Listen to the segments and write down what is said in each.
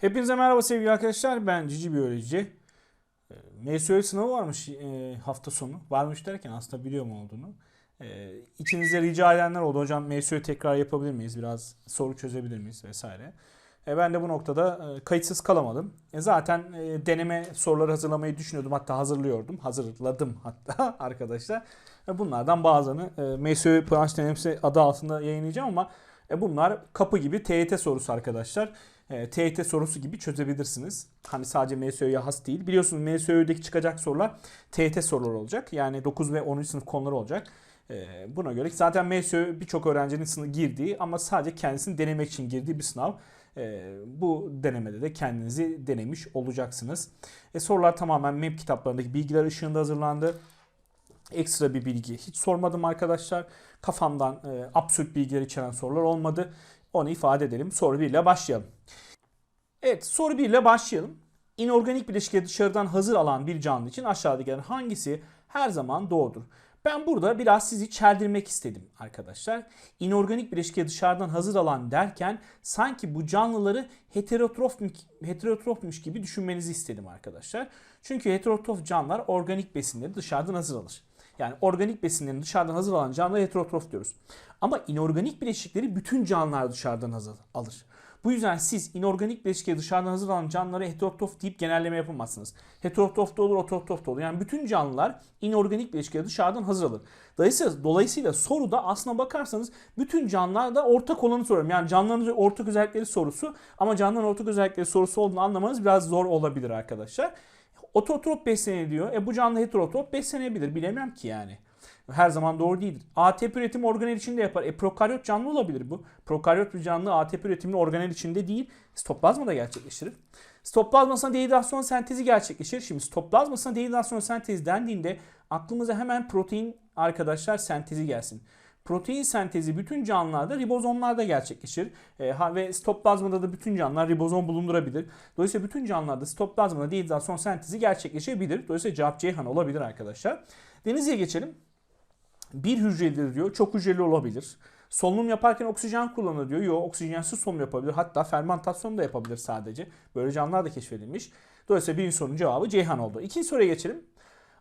Hepinize merhaba sevgili arkadaşlar. Ben Cici Biyoloji. E, MSÖ sınavı varmış e, hafta sonu. Varmış derken aslında biliyorum olduğunu. E, İçinizde rica edenler oldu. Hocam MSÖ tekrar yapabilir miyiz? Biraz soru çözebilir miyiz? Vesaire. E, ben de bu noktada e, kayıtsız kalamadım. Zaten deneme soruları hazırlamayı düşünüyordum. Hatta hazırlıyordum. Hazırladım hatta arkadaşlar. Bunlardan bazılarını e, MSÖ branş denemesi adı altında yayınlayacağım ama bunlar kapı gibi TYT sorusu arkadaşlar e, TYT sorusu gibi çözebilirsiniz. Hani sadece MSÖ'ye has değil. Biliyorsunuz MSÖ'deki çıkacak sorular TYT soruları olacak. Yani 9 ve 10. sınıf konuları olacak. E, buna göre zaten MSÖ birçok öğrencinin sınıf girdiği ama sadece kendisini denemek için girdiği bir sınav. E, bu denemede de kendinizi denemiş olacaksınız. E, sorular tamamen MEP kitaplarındaki bilgiler ışığında hazırlandı. Ekstra bir bilgi hiç sormadım arkadaşlar. Kafamdan e, absürt bilgiler içeren sorular olmadı. Onu ifade edelim. Soru 1 ile başlayalım. Evet soru 1 ile başlayalım. İnorganik bileşikleri dışarıdan hazır alan bir canlı için aşağıdakilerin hangisi her zaman doğrudur? Ben burada biraz sizi çeldirmek istedim arkadaşlar. İnorganik bileşikleri dışarıdan hazır alan derken sanki bu canlıları heterotrofmuş, heterotrofmuş gibi düşünmenizi istedim arkadaşlar. Çünkü heterotrof canlılar organik besinleri dışarıdan hazır alır. Yani organik besinlerini dışarıdan hazır alan canlılara heterotrof diyoruz. Ama inorganik bileşikleri bütün canlılar dışarıdan hazır alır. Bu yüzden siz inorganik bileşikleri dışarıdan hazır alan canlılara heterotrof deyip genelleme yapamazsınız. Heterotrof da olur, ototrof da olur. Yani bütün canlılar inorganik bileşikleri dışarıdan hazır alır. Dolayısıyla, dolayısıyla soruda aslına bakarsanız bütün canlılarda ortak olanı soruyorum. Yani canlıların ortak özellikleri sorusu ama canlıların ortak özellikleri sorusu olduğunu anlamanız biraz zor olabilir arkadaşlar. Ototrop besleniliyor. E bu canlı heterotrop beslenebilir. Bilemem ki yani. Her zaman doğru değildir. ATP üretimi organel içinde yapar. E prokaryot canlı olabilir bu. Prokaryot bir canlı ATP üretimini organel içinde değil, stoplazmada gerçekleştirir. Stoplazmasına dehidrasyon sentezi gerçekleşir. Şimdi stoplazmasına dehidrasyon sentezi dendiğinde aklımıza hemen protein arkadaşlar sentezi gelsin. Protein sentezi bütün canlılarda ribozomlarda gerçekleşir. E, ve stoplazmada da bütün canlılar ribozom bulundurabilir. Dolayısıyla bütün canlılarda stoplazmada dehidrasyon sentezi gerçekleşebilir. Dolayısıyla cevap Ceyhan olabilir arkadaşlar. Denizli'ye geçelim. Bir hücrelidir diyor. Çok hücreli olabilir. Solunum yaparken oksijen kullanır diyor. Yok oksijensiz solunum yapabilir. Hatta fermentasyon da yapabilir sadece. Böyle canlılar da keşfedilmiş. Dolayısıyla birinci sorunun cevabı Ceyhan oldu. İkinci soruya geçelim.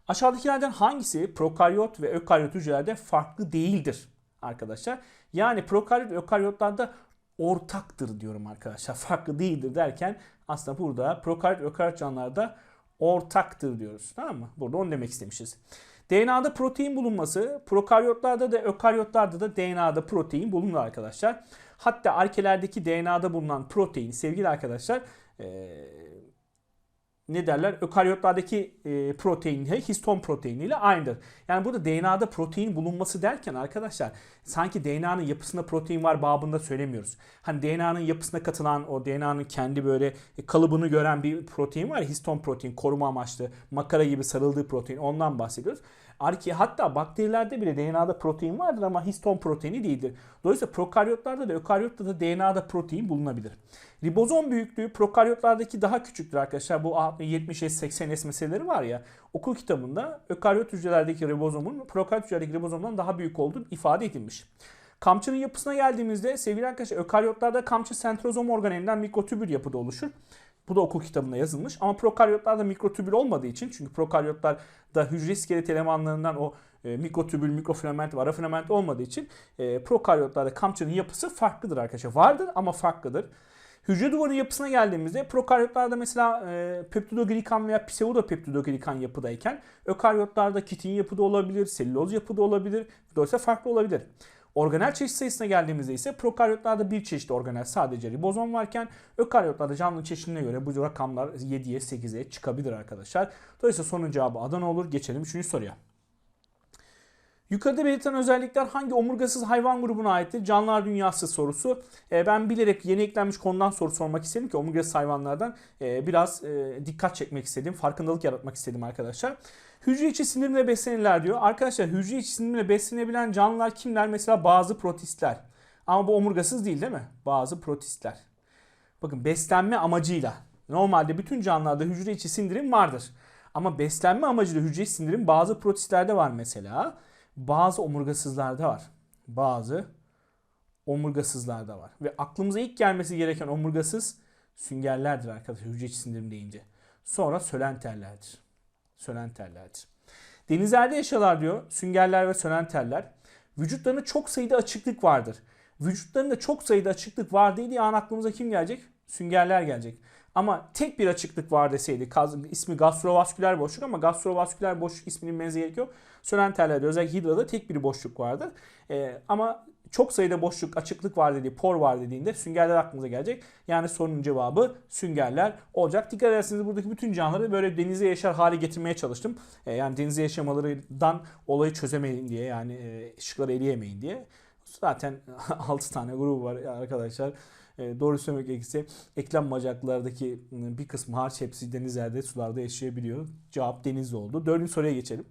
Aşağıdakilerden hangisi prokaryot ve ökaryot hücrelerde farklı değildir arkadaşlar? Yani prokaryot ökaryotlarda ortaktır diyorum arkadaşlar. Farklı değildir derken aslında burada prokaryot ökaryot canlılarda ortaktır diyoruz. Tamam mı? Burada onu demek istemişiz. DNA'da protein bulunması prokaryotlarda da ökaryotlarda da DNA'da protein bulunur arkadaşlar. Hatta arkelerdeki DNA'da bulunan protein sevgili arkadaşlar ee, ne derler? Ökaryotlardaki e, protein histon proteiniyle aynıdır. Yani burada DNA'da protein bulunması derken arkadaşlar sanki DNA'nın yapısında protein var babında söylemiyoruz. Hani DNA'nın yapısına katılan o DNA'nın kendi böyle kalıbını gören bir protein var histon protein koruma amaçlı makara gibi sarıldığı protein ondan bahsediyoruz. Arki hatta bakterilerde bile DNA'da protein vardır ama histon proteini değildir. Dolayısıyla prokaryotlarda da ökaryotta da DNA'da protein bulunabilir. Ribozom büyüklüğü prokaryotlardaki daha küçüktür arkadaşlar. Bu 70S 80S meseleleri var ya. Okul kitabında ökaryot hücrelerdeki ribozomun prokaryot hücrelerdeki ribozomdan daha büyük olduğu ifade edilmiş. Kamçının yapısına geldiğimizde sevgili arkadaşlar ökaryotlarda kamçı sentrozom organelinden mikrotübül yapıda oluşur. Bu da okul kitabında yazılmış. Ama prokaryotlarda mikrotübül olmadığı için çünkü prokaryotlarda hücre iskelet elemanlarından o e, mikrotübül, mikrofilament ve arafilament olmadığı için e, prokaryotlarda kamçının yapısı farklıdır arkadaşlar. Vardır ama farklıdır. Hücre duvarının yapısına geldiğimizde prokaryotlarda mesela e, peptidoglikan veya pseudopeptidoglikan yapıdayken ökaryotlarda kitin yapıda olabilir, selüloz yapıda olabilir. Dolayısıyla farklı olabilir. Organel çeşit sayısına geldiğimizde ise prokaryotlarda bir çeşit organel sadece ribozom varken ökaryotlarda canlı çeşidine göre bu rakamlar 7'ye 8'e çıkabilir arkadaşlar. Dolayısıyla sonun cevabı Adana olur. Geçelim 3. soruya. Yukarıda belirtilen özellikler hangi omurgasız hayvan grubuna aittir? Canlılar dünyası sorusu. E, ben bilerek yeni eklenmiş konudan soru sormak istedim ki omurgasız hayvanlardan e, biraz e, dikkat çekmek istedim. Farkındalık yaratmak istedim arkadaşlar. Hücre içi sindirimle beslenirler diyor. Arkadaşlar hücre içi sindirimle beslenebilen canlılar kimler? Mesela bazı protistler. Ama bu omurgasız değil değil mi? Bazı protistler. Bakın beslenme amacıyla. Normalde bütün canlılarda hücre içi sindirim vardır. Ama beslenme amacıyla hücre içi sindirim bazı protistlerde var mesela. Bazı omurgasızlarda var. Bazı omurgasızlarda var. Ve aklımıza ilk gelmesi gereken omurgasız Süngerlerdir arkadaşlar hücre içi sindirim deyince. Sonra sölenterlerdir. Sölenterlerdir. Denizlerde yaşarlar diyor süngerler ve sölenterler. Vücutlarında çok sayıda açıklık vardır. Vücutlarında çok sayıda açıklık var dediği an aklımıza kim gelecek? Süngerler gelecek. Ama tek bir açıklık var deseydi ismi gastrovasküler boşluk ama gastrovasküler boşluk isminin gerek yok. Sölenterlerde özellikle hidrada tek bir boşluk vardır. Ee, ama çok sayıda boşluk, açıklık var dediği, por var dediğinde süngerler aklımıza gelecek. Yani sorunun cevabı süngerler olacak. Dikkat ederseniz buradaki bütün canlıları böyle denize yaşar hale getirmeye çalıştım. E, yani denize yaşamalarından olayı çözemeyin diye yani e, ışıkları eleyemeyin diye. Zaten 6 tane grubu var arkadaşlar. E, doğru söylemek gerekirse eklem bacaklardaki bir kısmı harç hepsi denizlerde, sularda yaşayabiliyor. Cevap deniz oldu. Dördüncü soruya geçelim.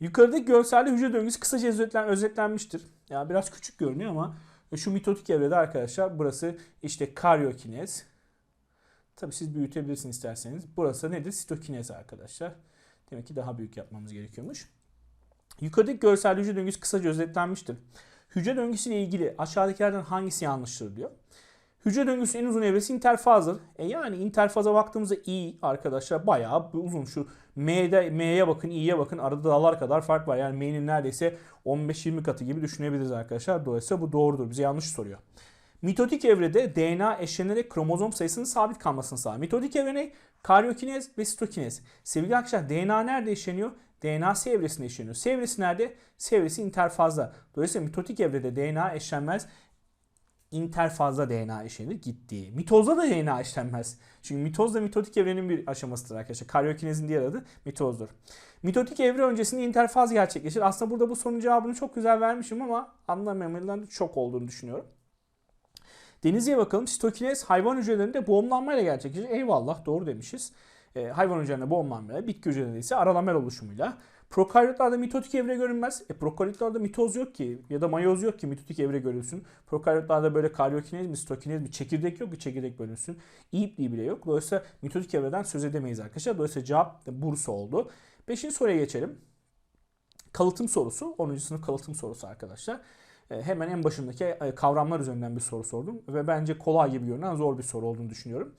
Yukarıdaki görselde hücre döngüsü kısaca özetlen, özetlenmiştir. Yani biraz küçük görünüyor ama şu mitotik evrede arkadaşlar burası işte karyokinez. Tabi siz büyütebilirsiniz isterseniz. Burası nedir? Sitokinez arkadaşlar. Demek ki daha büyük yapmamız gerekiyormuş. Yukarıdaki görsel hücre döngüsü kısaca özetlenmiştir. Hücre döngüsü ile ilgili aşağıdakilerden hangisi yanlıştır diyor. Hücre döngüsünün en uzun evresi interfazdır. E yani interfaza baktığımızda i arkadaşlar bayağı uzun. Şu M'de M'ye bakın, i'ye bakın. Arada dağlar kadar fark var. Yani M'nin neredeyse 15-20 katı gibi düşünebiliriz arkadaşlar. Dolayısıyla bu doğrudur. Bize yanlış soruyor. Mitotik evrede DNA eşlenerek kromozom sayısının sabit kalmasını sağlar. Mitotik evre ne? Karyokinez ve sitokinez. Sevgili arkadaşlar DNA nerede eşleniyor? DNA S evresinde eşleniyor. S evresi nerede? S evresi interfazda. Dolayısıyla mitotik evrede DNA eşlenmez interfazda DNA eşlenir gitti. Mitozda da DNA işlenmez. Çünkü mitoz da mitotik evrenin bir aşamasıdır arkadaşlar. Karyokinezin diğer adı mitozdur. Mitotik evre öncesinde interfaz gerçekleşir. Aslında burada bu sorunun cevabını çok güzel vermişim ama anlamamalarından çok olduğunu düşünüyorum. Denizli'ye bakalım. Sitokinez hayvan hücrelerinde boğumlanmayla gerçekleşir. Eyvallah doğru demişiz. E, hayvan hücrelerinde boğumlanmayla, bitki hücrelerinde ise aralamel oluşumuyla. Prokaryotlarda mitotik evre görünmez. E prokaryotlarda mitoz yok ki ya da mayoz yok ki mitotik evre görülsün. Prokaryotlarda böyle karyokinez mi, sitokinez mi, çekirdek yok ki çekirdek bölünsün. İyi bile yok. Dolayısıyla mitotik evreden söz edemeyiz arkadaşlar. Dolayısıyla cevap Bursa oldu. Beşinci soruya geçelim. Kalıtım sorusu. 10. sınıf kalıtım sorusu arkadaşlar. E, hemen en başındaki e, kavramlar üzerinden bir soru sordum. Ve bence kolay gibi görünen zor bir soru olduğunu düşünüyorum.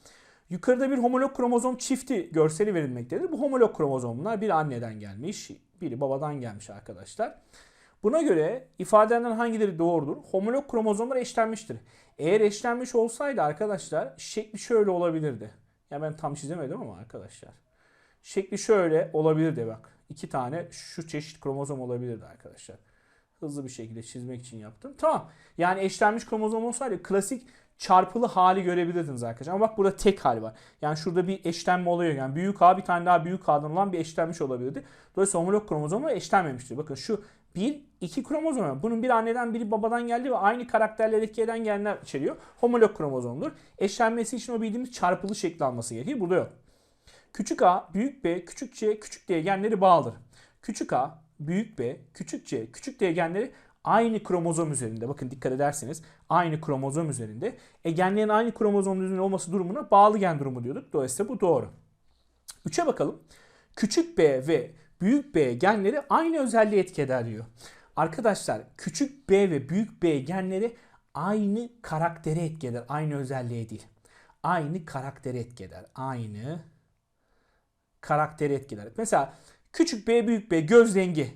Yukarıda bir homolog kromozom çifti görseli verilmektedir. Bu homolog kromozomlar bir anneden gelmiş, biri babadan gelmiş arkadaşlar. Buna göre ifadeden hangileri doğrudur? Homolog kromozomlar eşlenmiştir. Eğer eşlenmiş olsaydı arkadaşlar şekli şöyle olabilirdi. Ya ben tam çizemedim ama arkadaşlar. Şekli şöyle olabilirdi bak. İki tane şu çeşit kromozom olabilirdi arkadaşlar. Hızlı bir şekilde çizmek için yaptım. Tamam. Yani eşlenmiş kromozom olsaydı klasik çarpılı hali görebilirdiniz arkadaşlar. Ama bak burada tek hal var. Yani şurada bir eşlenme oluyor. Yani büyük A bir tane daha büyük A'dan olan bir eşlenmiş olabilirdi. Dolayısıyla homolog kromozomla eşlenmemiştir. Bakın şu bir, iki kromozom. Bunun bir anneden biri babadan geldi ve aynı karakterleri eden genler içeriyor. Homolog kromozomdur. Eşlenmesi için o bildiğimiz çarpılı şekli alması gerekiyor. Burada yok. Küçük A, büyük B, küçük C, küçük D genleri bağlıdır. Küçük A, büyük B, küçük C, küçük D genleri aynı kromozom üzerinde bakın dikkat ederseniz aynı kromozom üzerinde e genlerin aynı kromozom üzerinde olması durumuna bağlı gen durumu diyorduk. Dolayısıyla bu doğru. 3'e bakalım. Küçük b ve büyük b genleri aynı özelliği etki eder diyor. Arkadaşlar küçük b ve büyük b genleri aynı karaktere etki eder. Aynı özelliğe değil. Aynı karaktere etki eder. Aynı karaktere etki eder. Mesela küçük b büyük b göz rengi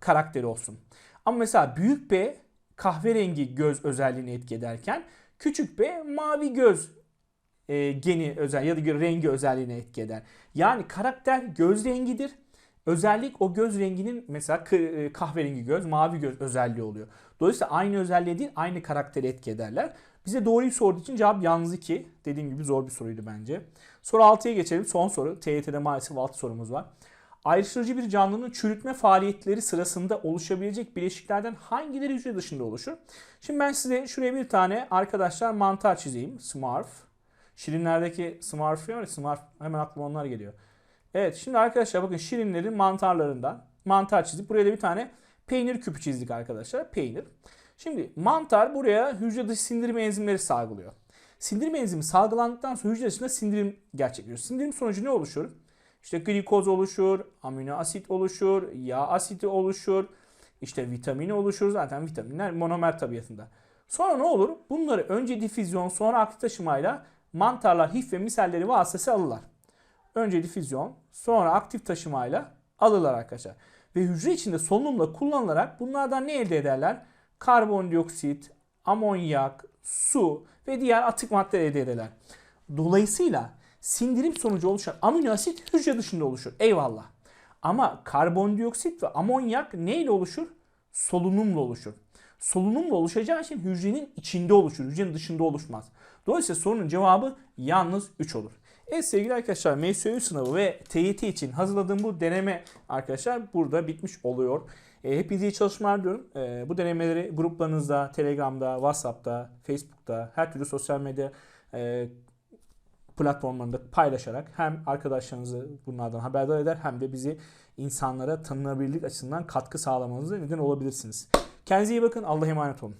karakteri olsun. Ama mesela büyük B kahverengi göz özelliğini etki ederken küçük B mavi göz e, geni özel ya da rengi özelliğine etki eder. Yani karakter göz rengidir. Özellik o göz renginin mesela e, kahverengi göz, mavi göz özelliği oluyor. Dolayısıyla aynı özelliğe değil aynı karakteri etki ederler. Bize doğruyu sorduğu için cevap yalnız 2. Dediğim gibi zor bir soruydu bence. Soru 6'ya geçelim. Son soru. TYT'de maalesef 6 sorumuz var. Ayrıştırıcı bir canlının çürütme faaliyetleri sırasında oluşabilecek bileşiklerden hangileri hücre dışında oluşur? Şimdi ben size şuraya bir tane arkadaşlar mantar çizeyim. Smurf. Şirinlerdeki Smurf var ya Smurf hemen aklıma onlar geliyor. Evet şimdi arkadaşlar bakın şirinlerin mantarlarından mantar çizdik. Buraya da bir tane peynir küpü çizdik arkadaşlar. Peynir. Şimdi mantar buraya hücre dışı sindirim enzimleri salgılıyor. Sindirim enzimi salgılandıktan sonra hücre dışında sindirim gerçekleşiyor. Sindirim sonucu ne oluşur? İşte glikoz oluşur, amino asit oluşur, yağ asiti oluşur, işte vitamin oluşur. Zaten vitaminler monomer tabiatında. Sonra ne olur? Bunları önce difüzyon sonra aktif taşımayla mantarlar hif ve miselleri vasıtası alırlar. Önce difüzyon, sonra aktif taşımayla alırlar arkadaşlar. Ve hücre içinde solunumla kullanılarak bunlardan ne elde ederler? Karbondioksit, amonyak, su ve diğer atık madde elde ederler. Dolayısıyla sindirim sonucu oluşan amino asit hücre dışında oluşur. Eyvallah. Ama karbondioksit ve amonyak neyle oluşur? Solunumla oluşur. Solunumla oluşacağı için hücrenin içinde oluşur. Hücrenin dışında oluşmaz. Dolayısıyla sorunun cevabı yalnız 3 olur. Evet sevgili arkadaşlar MSÜ sınavı ve TYT için hazırladığım bu deneme arkadaşlar burada bitmiş oluyor. E, hepinize iyi çalışmalar diyorum. E, bu denemeleri gruplarınızda, Telegram'da, WhatsApp'ta, Facebook'ta, her türlü sosyal medya e, platformlarında paylaşarak hem arkadaşlarınızı bunlardan haberdar eder hem de bizi insanlara tanınabilirlik açısından katkı sağlamanıza neden olabilirsiniz. Kendinize iyi bakın. Allah'a emanet olun.